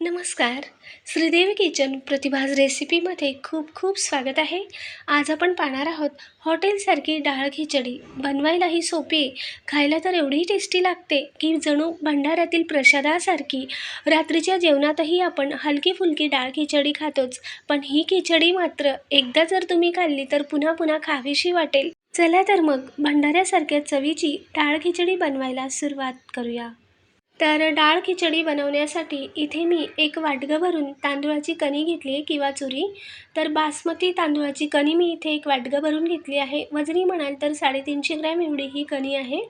नमस्कार. श्रीदेवी किचन प्रतिभाज रेसिपीमध्ये खूप खूप स्वागत आहे. आज आपण पाहणार आहोत हॉटेलसारखी डाळ खिचडी. बनवायलाही सोपी आहे. खायला तर एवढी टेस्टी लागते की जणू भंडाऱ्यातील प्रसादासारखी. रात्रीच्या जेवणातही आपण हलकी फुलकी डाळ खिचडी खातोच. पण ही खिचडी मात्र एकदा जर तुम्ही खाल्ली तर पुन्हा पुन्हा खावीशी वाटेल. चला तर मग भंडाऱ्यासारख्या चवीची डाळ खिचडी बनवायला सुरुवात करूया. तर डाळ खिचडी बनवण्यासाठी इथे मी एक वाटगं भरून तांदूळाची कणी घेतली आहे किंवा चुरी. तर बासमती तांदूळाची कणी मी इथे एक वाटगं भरून घेतली आहे. वजनी म्हणाल तर साडेतीनशे ग्रॅम एवढी ही कणी आहे.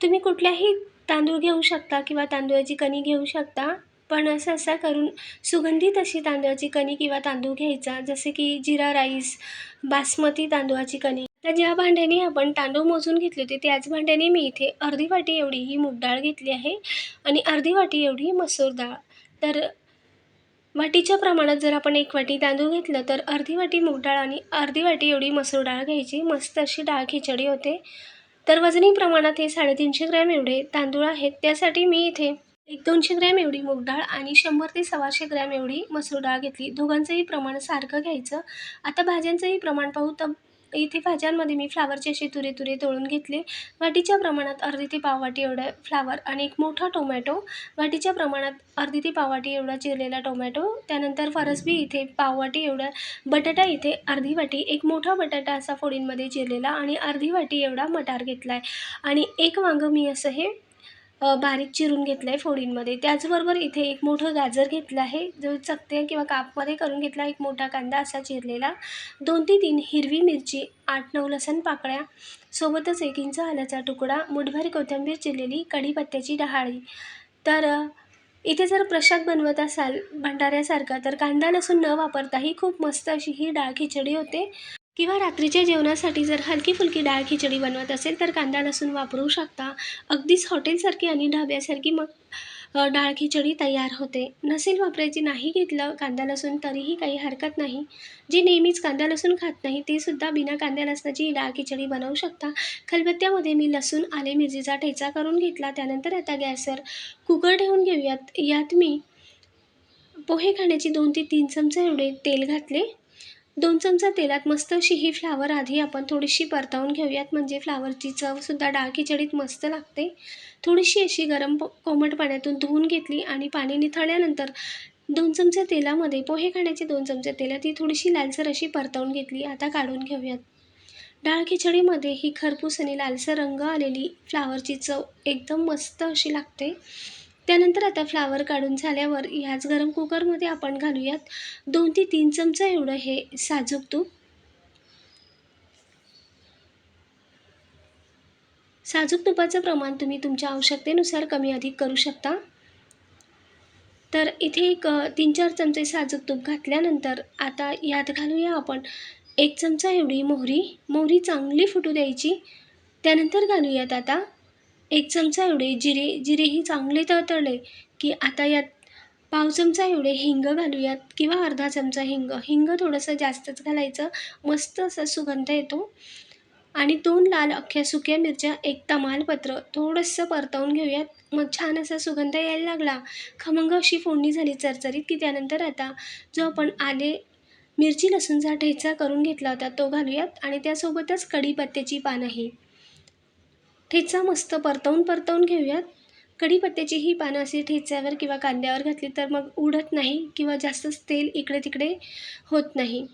तुम्ही कुठल्याही तांदूळ घेऊ शकता किंवा तांदूळाची कणी घेऊ शकता पण असं असं करून सुगंधित अशी तांदळाची कणी किंवा तांदूळ घ्यायचा जसे की जिरा राईस बासमती तांदूळाची कणी तर ज्या भांड्याने आपण तांदूळ मोजून घेतले होते त्याच भांड्याने मी इथे अर्धी वाटी एवढी ही मूग डाळ घेतली आहे आणि अर्धी वाटी एवढी मसूर डाळ. तर वाटीच्या प्रमाणात जर आपण एक वाटी तांदूळ घेतलं तर अर्धी वाटी मूग डाळ आणि अर्धी वाटी एवढी मसूर डाळ घ्यायची. मस्त अशी डाळ खिचडी होते. तर वजनी प्रमाणात हे साडेतीनशे ग्रॅम एवढे तांदूळ आहेत. त्यासाठी मी इथे एक दोनशे ग्रॅम एवढी मूग डाळ आणि शंभर ते सव्वाशे ग्रॅम एवढी मसूर डाळ घेतली. दोघांचंही प्रमाण सारखं घ्यायचं. आता भाज्यांचंही प्रमाण पाहू तर इथे भाज्यांमध्ये मी फ्लावरचे असे तुरे तुरे तळून घेतले. वाटीच्या प्रमाणात अर्धी ते पाववाटी एवढं फ्लावर आणि एक मोठा टोमॅटो. वाटीच्या प्रमाणात अर्धी ते पाववाटी एवढा चिरलेला टोमॅटो. त्यानंतर फरसबी इथे पाववाटी एवढा बटाटा इथे अर्धी वाटी एक मोठा बटाटा असा फोडींमध्ये चिरलेला आणि अर्धी वाटी एवढा मटार घेतला आहे आणि एक वांगं मी असं हे बारीक चिरून घेतलं आहे फोडींमध्ये. त्याचबरोबर इथे एक मोठं गाजर घेतलं आहे. जो चकते किंवा कापमध्ये करून घेतला एक मोठा कांदा असा चिरलेला. दोन ते तीन हिरवी मिरची आठ नऊ लसण पाकळ्या सोबतच एक इंच आल्याचा तुकडा मुठभर कोथिंबीर चिरलेली कढीपत्त्याची डहाळी. तर इथे जर प्रशाद बनवत असाल भंडाऱ्यासारखा तर कांदा लसूण न वापरताही खूप मस्त अशी ही डाळ खिचडी होते. किंवा रात्रीच्या जेवणासाठी जर हलकी फुलकी डाळ खिचडी बनवत असेल तर कांदा लसूण वापरू शकता. अगदीच हॉटेलसारखी आणि ढाब्यासारखी मग डाळ खिचडी तयार होते. नसेल वापरायची नाही घेतलं कांदा लसूण तरीही काही हरकत नाही. जी नेहमीच कांदा लसूण खात नाही ते सुद्धा बिना कांदा लसणाची डाळ खिचडी बनवू शकता. खलबत्त्यामध्ये मी लसूण आले मिरचीचा ठेचा करून घेतला. त्यानंतर आता गॅसवर कुकर ठेवून घेऊयात. यात मी पोहे खाण्याची दोन ते तीन चमचे एवढे तेल घातले. दोन चमचा तेलात मस्त अशी ही फ्लावर आधी आपण थोडीशी परतावून घेऊयात. म्हणजे फ्लावरची चवसुद्धा डाळ खिचडीत मस्त लागते. थोडीशी अशी गरम कोमट पाण्यातून धुवून घेतली आणि पाणी निथळल्यानंतर दोन चमचे तेलामध्ये पोहे खाण्याचे दोन चमचे तेलात ती थोडीशी लालसर अशी परतवून घेतली. आता काढून घेऊयात. डाळ खिचडीमध्ये ही खरपूस आणि लालसर रंग आलेली फ्लावरची चव एकदम मस्त अशी लागते. त्यानंतर आता फ्लावर काढून झाल्यावर ह्याच गरम कुकरमध्ये आपण घालूयात दोन ते तीन चमचा एवढं हे साजूक तूप. साजूक तुपाचं प्रमाण तुम्ही तुमच्या आवश्यकतेनुसार कमी अधिक करू शकता. तर इथे एक तीन चार चमचे साजूक तूप घातल्यानंतर आता यात घालूया आपण एक चमचा एवढी मोहरी. मोहरी चांगली फुटू द्यायची. त्यानंतर घालूयात आता एक चमचा एवढे जिरे जिरेही चांगले तळतळले की आता यात पाव चमचा एवढे हिंग घालूयात किंवा अर्धा चमचा हिंग. हिंग थोडंसं जास्तच घालायचं. मस्त असा सुगंध येतो. आणि दोन लाल अख्ख्या सुक्या मिरच्या एक तमालपत्र थोडंसं परतवून घेऊयात. मग छान असा सुगंध यायला लागला. खमंग अशी फोडणी झाली चरचरीत की त्यानंतर आता जो आपण आले मिरची लसूणचा ठेचा करून घेतला होता तो घालूयात. आणि त्यासोबतच कढीपत्त्याची पानंही. ठेचा मस्त परतवून परतवून घेऊयात. कढीपत्त्याची ही पानं अशी ठेच्यावर किंवा कांद्यावर घातली तर मग उडत नाही किंवा जास्तच तेल इकडे तिकडे होत नाही.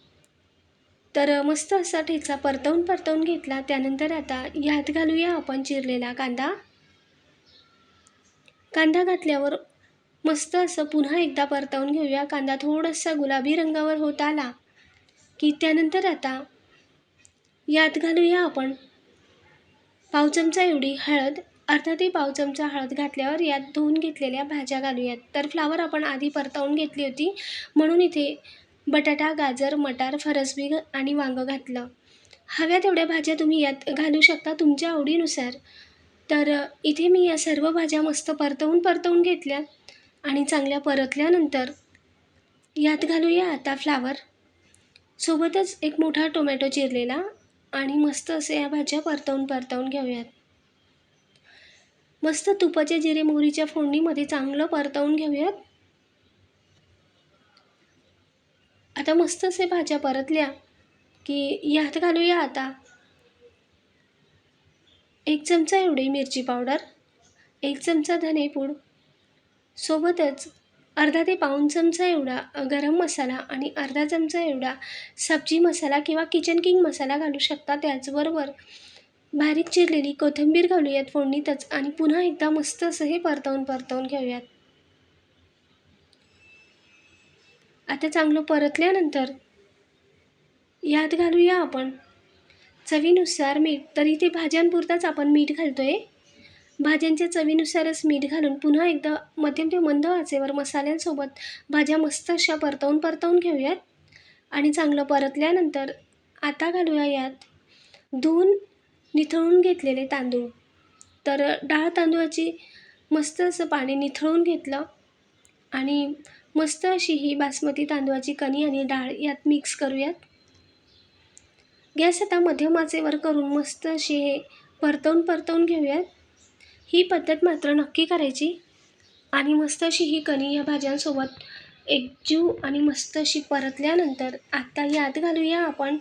तर मस्त असा ठेचा परतवून परतवून घेतला. त्यानंतर आता ह्यात घालूया आपण चिरलेला कांदा. कांदा घातल्यावर मस्त असं पुन्हा एकदा परतवून घेऊया. कांदा थोडासा गुलाबी रंगावर होत आला की त्यानंतर आता यात घालूया आपण पाव चमचा एवढी हळद अर्धा ते पाव चमचा हळद घातल्यावर यात धुवून घेतलेल्या भाज्या घालूयात. तर फ्लावर आपण आधी परतावून घेतली होती. म्हणून इथे बटाटा गाजर मटार फरसबी आणि वांगं घातलं. हव्या तेवढ्या भाज्या तुम्ही यात घालू शकता तुमच्या आवडीनुसार. तर इथे मी या सर्व भाज्या मस्त परतवून परतवून घेतल्या आणि चांगल्या परतल्यानंतर यात घालूया आता फ्लावर सोबतच एक मोठा टोमॅटो चिरलेला आणि मस्त असे या भाज्या परतवून परतवून घेऊयात. मस्त तुपाच्या जिरे मोहरीच्या फोडणीमध्ये चांगलं परतवून घेऊयात. आता मस्त असे भाज्या परतल्या की यात घालूया आता. एक चमचा एवढी मिरची पावडर एक चमचा धनेपूड सोबतच अर्धा ते पाऊण चमचा एवढा गरम मसाला आणि अर्धा चमचा एवढा सब्जी मसाला किंवा किचन किंग मसाला घालू शकता. त्याचबरोबर बारीक चिरलेली कोथिंबीर घालूयात फोडणीतच आणि पुन्हा एकदा मस्त असं हे परतवून परतवून घेऊयात. आता चांगलं परतल्यानंतर यात घालूया आपण चवीनुसार मीठ. तरी ते भाज्यांपुरताच आपण मीठ घालतो आहे भाज्यांच्या चवीनुसारच मीठ घालून पुन्हा एकदा मध्यम ते मंद आचेवर मसाल्यांसोबत भाज्या मस्त अशा परतवून परतवून घेऊयात. आणि चांगलं परतल्यानंतर आता घालूया यात दोन निथळून घेतलेले तांदूळ. तर डाळ तांदूळाची मस्त असं पाणी निथळून घेतलं आणि मस्त अशी ही बासमती तांदूळाची कणी आणि डाळ यात मिक्स करूयात. गॅस आता मध्यम आचेवर करून मस्त अशी हे परतवून परतवून घेऊयात. ही पद्धत मात्र नक्की करायची. आणि मस्त अशी ही कणी या भाज्यांसोबत एकजीव आणि मस्त अशी परतल्यानंतर आत्ता यात घालूया आपण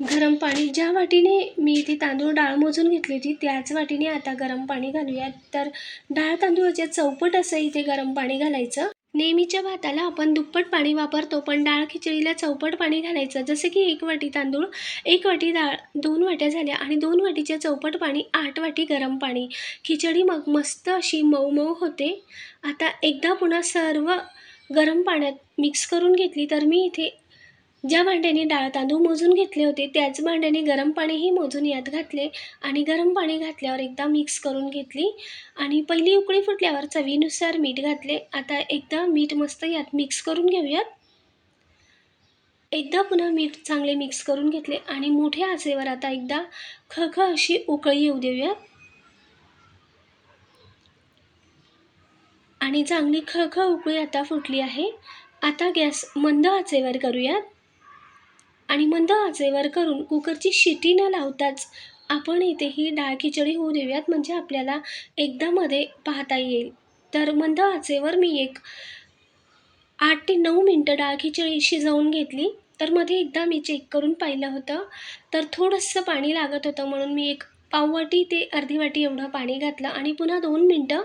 गरम पाणी. ज्या वाटीने मी इथे तांदूळ डाळ मोजून घेतली होती त्याच वाटीने आता गरम पाणी घालूयात. तर डाळ तांदूळाच्या चौपट असं इथे गरम पाणी घालायचं. नेहमीच्या भाताला आपण दुप्पट पाणी वापरतो पण डाळ खिचडीला चौपट पाणी घालायचं. जसं की एक वाटी तांदूळ एक वाटी डाळ दोन वाट्या झाल्या आणि दोन वाटीच्या चौपट पाणी आठ वाटी गरम पाणी. खिचडी मग मस्त अशी मऊ मऊ होते. आता एकदा पुन्हा सर्व गरम पाण्यात मिक्स करून घेतली तर मी इथे ज्या भांड्याने डाळ तांदूळ मोजून घेतले होते त्याच भांड्याने गरम पाणीही मोजून यात घातले आणि गरम पाणी घातल्यावर एकदा मिक्स करून घेतली आणि पहिली उकळी फुटल्यावर चवीनुसार मीठ घातले. आता एकदा मीठ मस्त यात मिक्स करून घेऊयात. एकदा पुन्हा मीठ चांगले मिक्स करून घेतले आणि मोठ्या आचेवर आता एकदा खख अशी उकळी येऊ देऊयात. आणि चांगली खख उकळी आता फुटली आहे. आता गॅस मंद आचेवर करूयात. आणि मंद आचेवर करून कुकरची शिटी न लावताच आपण इथे ही डाळ खिचडी होऊ देऊयात म्हणजे आपल्याला एकदा मध्ये पाहता येईल. तर मंद आचेवर मी एक आठ ते नऊ मिनटं डाळ खिचडी शिजवून घेतली. तर मध्ये एकदा मी चेक करून पाहिलं होतं. तर थोडंसं पाणी लागत होतं म्हणून मी एक पाववाटी ते अर्धी वाटी एवढं पाणी घातलं आणि पुन्हा दोन मिनटं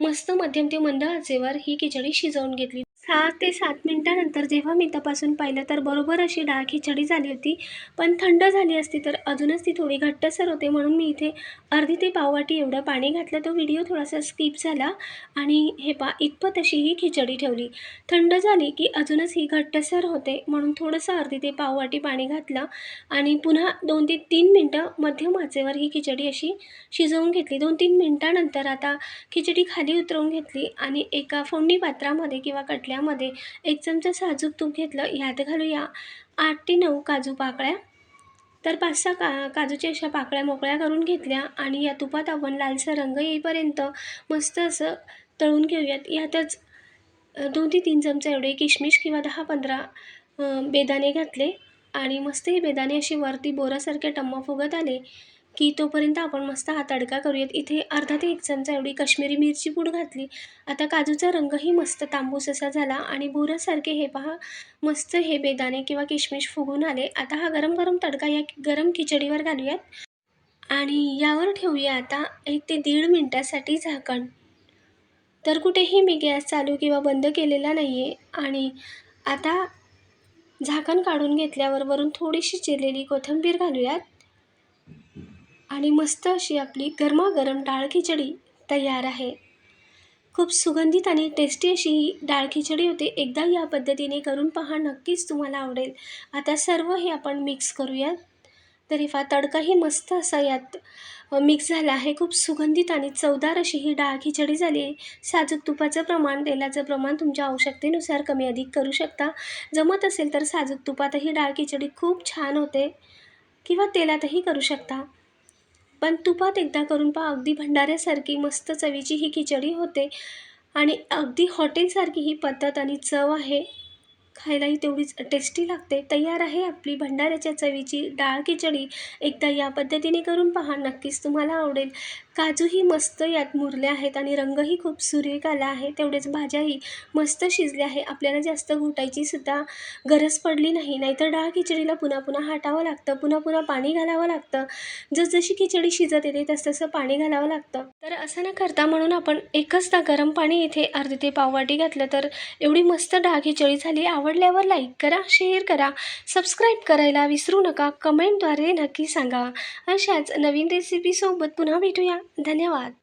मस्त मध्यम ते मंद आचेवर ही खिचडी शिजवून घेतली. सहा ते सात मिनटानंतर जेव्हा मी तपासून पाहिलं तर बरोबर अशी डाळ खिचडी झाली होती. पण थंड झाली असती तर अजूनच ती थोडी घट्टसर होते म्हणून मी इथे अर्धी ते पाववाटी एवढं पाणी घातलं. तो व्हिडिओ थोडासा स्किप झाला आणि हे पा इतपत अशी ही खिचडी ठेवली. थंड झाली की अजूनच ही घट्टसर होते म्हणून थोडंसं अर्धी ते पाववाटी पाणी घातलं आणि पुन्हा दोन ते तीन मिनटं मध्यम आचेवर ही खिचडी अशी शिजवून घेतली. दोन तीन मिनटानंतर आता खिचडी खाली उतरवून घेतली आणि एका फोडणी पात्रामध्ये किंवा कटल्या कटल्यामध्ये एक चमचा साजूक तूप घेतलं ह्यात घालूया आठ ते नऊ काजू पाकळ्या. तर पाच सहा का काजूच्या अशा पाकळ्या मोकळ्या करून घेतल्या आणि या तुपात आपण लालसा रंग येईपर्यंत मस्त असं तळून घेऊयात. यातच दोन ते तीन चमचे एवढे किशमिश किंवा दहा पंधरा बेदाणे घातले आणि मस्त हे बेदाणे असे वरती बोरासारखे टम्मा फुगत आले. की तोपर्यंत आपण मस्त हा तडका करूयात. इथे अर्धा ते एक चमचा एवढी काश्मीरी मिरची पूड घातली. आता काजूचा रंगही मस्त तांबूस असा झाला आणि बोरासारखे हे पहा मस्त हे बेदाणे किंवा किशमिश फुगून आले. आता हा गरम गरम तडका या गरम खिचडीवर घालूयात. आणि यावर ठेवूया आता एक ते दीड मिनटासाठी झाकण. तर कुठेही मी गॅस चालू किंवा बंद केलेला नाही आहे आणि आता झाकण काढून घेतल्यावर वरून थोडीशी चिरलेली कोथिंबीर घालूयात. आणि मस्त अशी आपली गरमागरम डाळ खिचडी तयार आहे. खूप सुगंधित आणि टेस्टी अशी ही डाळ खिचडी होते. एकदा या पद्धतीने करून पहा नक्कीच तुम्हाला आवडेल. आता सर्व हे आपण मिक्स करूयात. तरी फार तडकाही मस्त असा यात मिक्स झाला आहे. खूप सुगंधित आणि चवदार अशी ही डाळ खिचडी झाली आहे. साजूक तुपाचं प्रमाण तेलाचं प्रमाण तुमच्या आवश्यकतेनुसार कमी अधिक करू शकता. जमत असेल तर साजूक तुपातही डाळ खिचडी खूप छान होते. किंवा तेलातही करू शकता. पण तुपात एकदा करून पहा अगदी भंडाऱ्यासारखी मस्त चवीची ही खिचडी होते. आणि अगदी हॉटेलसारखी ही पद्धत आणि चव आहे. खायलाही तेवढीच टेस्टी लागते. तयार आहे आपली भंडाऱ्याच्या चवीची डाळ खिचडी. एकदा या पद्धतीने करून पहा नक्कीच तुम्हाला आवडेल. काजूही मस्त यात मुरले आहेत आणि रंगही खूप सुरेख आला आहे. तेवढेच भाज्याही मस्त शिजल्या आहे. आपल्याला जास्त घोटायची सुद्धा गरज पडली नाही. नाहीतर डाळ खिचडीला पुन्हा पुन्हा हाटावं लागतं. पुन्हा पुन्हा पाणी घालावं लागतं. जसजशी खिचडी शिजत येते तसतसं पाणी घालावं लागतं. तर असं न करता म्हणून आपण एकचदा गरम पाणी इथे अर्धी ते पाववाटी घातलं तर एवढी मस्त डाळ खिचडी झाली. आवडल्यावर लाईक करा शेअर करा सबस्क्राईब करायला विसरू नका. कमेंटद्वारे नक्की सांगा. अशाच नवीन रेसिपीसोबत पुन्हा भेटूया. धन्यवाद.